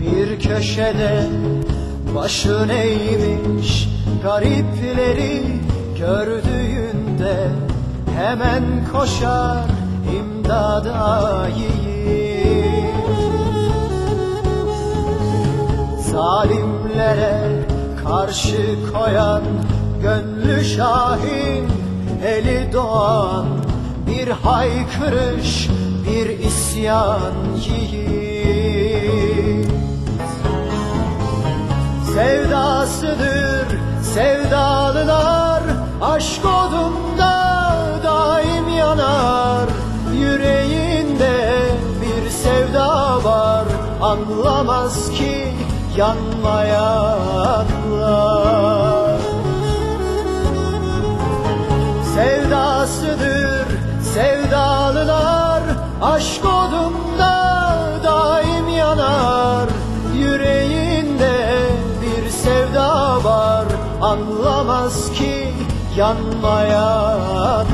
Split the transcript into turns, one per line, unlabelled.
Bir köşede başın eğmiş Garipleri gördüğünde Hemen koşar imdada yiğit Zalimlere karşı koyan gönlü şahin eli doğan Bir haykırış bir isyan yiğit. Sevdasıdır sevdalılar Aşk odunda daim yanar. Yüreğinde bir sevda var Anlamaz ki yanmayanlar Sevdasıdır sevdalılar. Aşk odunda daim yanar. Yüreğinde bir sevda var. Anlamaz ki yanmayanlar